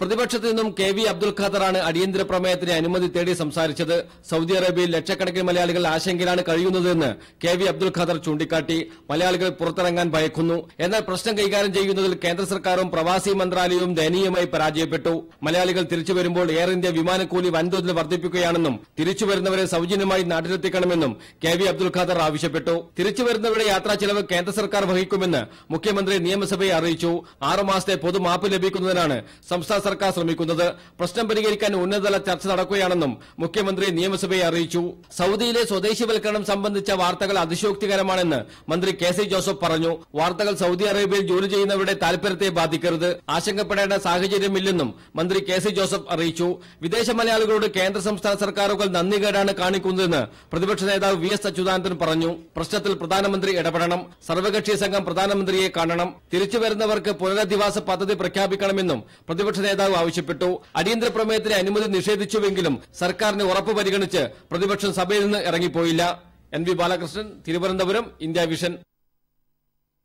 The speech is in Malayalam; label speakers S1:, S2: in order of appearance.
S1: പ്രതിപക്ഷത്തു നിന്നും കെ വി അബ്ദുൽ ഖാദറാണ് അടിയന്തര പ്രമേയത്തിന് അനുമതി തേടി സംസാരിച്ചത്. സൌദി അറേബ്യയിൽ ലക്ഷക്കണക്കിന് മലയാളികൾ ആശങ്കയിലാണ് കഴിയുന്നതെന്ന് കെ വി അബ്ദുൽ ഖാദർ ചൂണ്ടിക്കാട്ടി. മലയാളികൾ പുറത്തിറങ്ങാൻ ഭയക്കുന്നു. എന്നാൽ പ്രശ്നം കൈകാര്യം ചെയ്യുന്നതിൽ കേന്ദ്ര സർക്കാരും പ്രവാസി മന്ത്രാലയവും ദയനീയമായി പരാജയപ്പെട്ടു. മലയാളികൾ തിരിച്ചു വരുമ്പോൾ എയർ ഇന്ത്യ വിമാനക്കൂലി വൻതോതിൽ വർദ്ധിപ്പിക്കുകയാണെന്നും തിരിച്ചു വരുന്നവരെ സൌജന്യമായി നാട്ടിലെത്തിക്കണമെന്നും കെ വി അബ്ദുൽ ഖാദർ ആവശ്യപ്പെട്ടു. തിരിച്ചു വരുന്നവരുടെ യാത്രാ ചെലവ് കേന്ദ്ര സർക്കാർ വഹിക്കുമെന്ന് മുഖ്യമന്ത്രി നിയമസഭയെ അറിയിച്ചു. ആറുമാസത്തെ പൊതുമാപ്പ് ലഭിക്കുന്നതിനാണ് സംസ്ഥാന സർക്കാർ ശ്രമിക്കുന്നത്. പ്രശ്നം പരിഹരിക്കാൻ ഉന്നതതല ചർച്ച നടക്കുകയാണെന്നും മുഖ്യമന്ത്രി നിയമസഭയെ അറിയിച്ചു. സൌദിയിലെ സ്വദേശിവൽക്കരണം സംബന്ധിച്ച വാർത്തകൾ അതിശോക്തികരമാണെന്ന് മന്ത്രി കെ സി ജോസഫ് പറഞ്ഞു. വാർത്തകൾ സൌദി അറേബ്യയിൽ ജോലി ചെയ്യുന്നവരുടെ താൽപര്യത്തെ ബാധിക്കരുത്. ആശങ്കപ്പെടേണ്ട സാഹചര്യമില്ലെന്നും മന്ത്രി കെ സി ജോസഫ് അറിയിച്ചു. വിദേശ മലയാളികളോട് കേന്ദ്ര സംസ്ഥാന സർക്കാരുകൾ നന്ദികേടാണ് കാണിക്കുന്നതെന്ന് പ്രതിപക്ഷ നേതാവ് വി എസ് അച്യുതാനന്ദൻ പറഞ്ഞു. പ്രശ്നത്തിൽ പ്രധാനമന്ത്രി ഇടപെടണം. സർവകക്ഷി സംഘം പ്രധാനമന്ത്രിയെ കാണണം. തിരിച്ചുവരുന്നവർക്ക് പുനരധിവാസ പദ്ധതി പ്രഖ്യാപിക്കണമെന്നും പ്രതിപക്ഷ നേതാവ് ആവശ്യപ്പെട്ടു. അടിയന്തര പ്രമേയത്തിന് അനുമതി നിഷേധിച്ചുവെങ്കിലും സർക്കാരിന് ഉറപ്പ് പരിഗണിച്ച് പ്രതിപക്ഷം സഭയിൽ നിന്ന് ഇറങ്ങിപ്പോയില്ല. N V Balakrishnan Thiruvananthapuram India vision.